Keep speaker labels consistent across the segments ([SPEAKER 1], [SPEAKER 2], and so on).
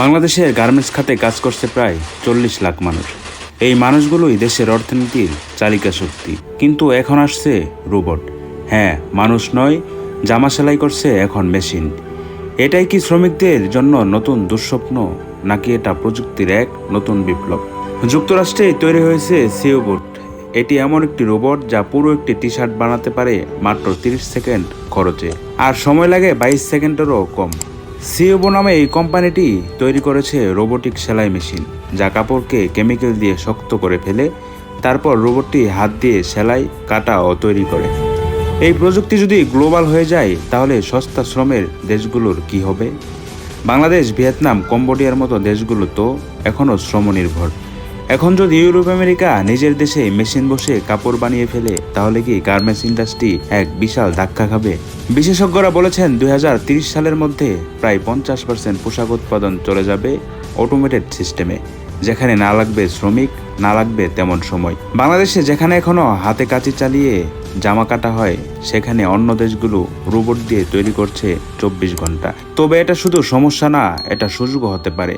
[SPEAKER 1] বাংলাদেশের গার্মেন্টস খাতে কাজ করছে প্রায় চল্লিশ লাখ মানুষ। এই মানুষগুলোই দেশের অর্থনীতির চালিকা শক্তি। কিন্তু এখন আসছে রোবট। হ্যাঁ মানুষ নয়, জামা সেলাই করছে এখন মেশিন। এটাই কি শ্রমিকদের জন্য নতুন দুঃস্বপ্ন, নাকি এটা প্রযুক্তির এক নতুন বিপ্লব? যুক্তরাষ্ট্রে তৈরি হয়েছে সিওবোট এটি এমন একটি রোবট যা পুরো একটি টি শার্ট বানাতে পারে মাত্র তিরিশ সেকেন্ড খরচে। আর সময় লাগে বাইশ সেকেন্ডেরও কম। সিওবো নামে এই কোম্পানিটি তৈরি করেছে রোবোটিক সেলাই মেশিন, যা কাপড়কে কেমিক্যাল দিয়ে শক্ত করে ফেলে, তারপর রোবটটি হাত দিয়ে সেলাই, কাটা ও তৈরি করে। এই প্রযুক্তি যদি গ্লোবাল হয়ে যায়, তাহলে সস্তা শ্রমের দেশগুলোর কি হবে? বাংলাদেশ, ভিয়েতনাম, কম্বোডিয়ার মতো দেশগুলো তো এখনও শ্রমনির্ভর। এখন যদি ইউরোপ, আমেরিকা নিজের দেশে মেশিন বসে কাপড় বানিয়ে ফেলে, তাহলে কি গার্মেন্টস ইন্ডাস্ট্রি এক বিশাল ধাক্কা খাবে? বিশেষজ্ঞরা বলেছেন দুই সালের মধ্যে প্রায় পঞ্চাশ পার্সেন্ট পোশাক উৎপাদন চলে যাবে অটোমেটেড সিস্টেমে যেখানে না লাগবে শ্রমিক, না লাগবে তেমন সময়। বাংলাদেশে যেখানে এখনও হাতে কাঁচি চালিয়ে জামা কাটা হয়, সেখানে অন্য দেশগুলো রোবট দিয়ে তৈরি করছে চব্বিশ ঘণ্টা। তবে এটা শুধু সমস্যা না, এটা সুযোগও হতে পারে।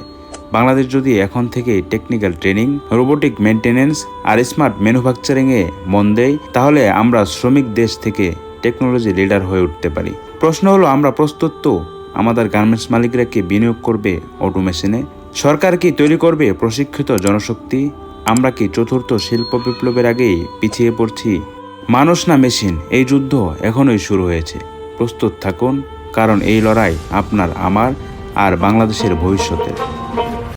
[SPEAKER 1] বাংলাদেশ যদি এখন থেকে টেকনিক্যাল ট্রেনিং রোবোটিক মেনটেনেন্স আর স্মার্ট ম্যানুফ্যাকচারিংয়ে মন দেয়, তাহলে আমরা শ্রমিক দেশ থেকে টেকনোলজি লিডার হয়ে উঠতে পারি। প্রশ্ন হলো, আমরা প্রস্তুত তো? আমাদের গার্মেন্টস মালিকরা কি বিনিয়োগ করবে অটোমেশনে সরকার কি তৈরি করবে প্রশিক্ষিত জনশক্তি? আমরা কি চতুর্থ শিল্প বিপ্লবের আগেই পিছিয়ে পড়ছি? মানুষ না মেশিন এই যুদ্ধ এখনই শুরু হয়েছে। প্রস্তুত থাকুন, কারণ এই লড়াই আপনার, আমার আর বাংলাদেশের ভবিষ্যতের।